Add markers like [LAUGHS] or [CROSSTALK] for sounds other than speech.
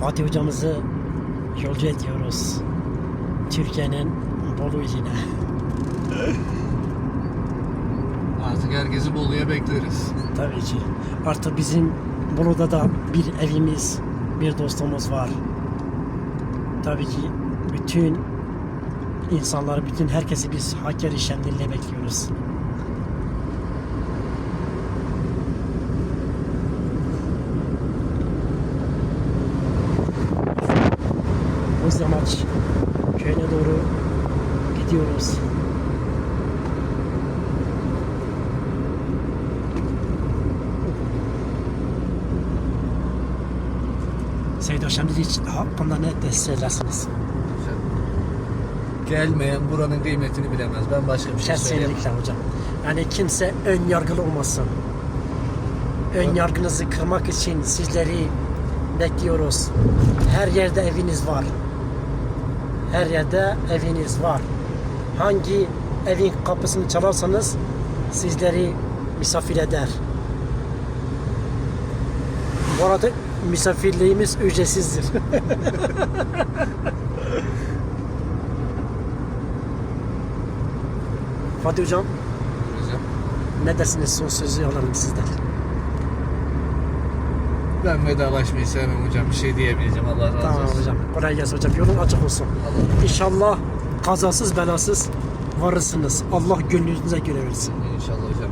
Fatih hocamızı yolcu ediyoruz. Türkiye'nin Bolu iline. [LAUGHS] Artık herkesi Bolu'ya bekleriz. Tabii ki. Artık bizim Bolu'da da bir evimiz, bir dostumuz var. Tabii ki bütün insanları, bütün herkesi biz Hakkari Şemdin'le bekliyoruz. Bozyamaç köyüne doğru gidiyoruz. Seyit Hocam hiç hakkında ne de söylersiniz? Gelmeyen buranın kıymetini bilemez. Ben başka bir şey söyleyemem. Kesinlikle hocam. Yani kimse ön yargılı olmasın. Ön yargınızı kırmak için sizleri bekliyoruz. Her yerde eviniz var. Her yerde eviniz var. Hangi evin kapısını çalarsanız sizleri misafir eder. Bu arada misafirliğimiz ücretsizdir. [LAUGHS] Fatih Hocam Hocam. ne dersiniz son sözü alalım sizden. Ben vedalaşmayı sevmem hocam. Bir şey diyemeyeceğim. Allah razı Tamam olsun. hocam. Kolay gelsin hocam. Yolun açık olsun. Allah İnşallah kazasız belasız varırsınız. Allah gönlünüze göre versin. İnşallah hocam.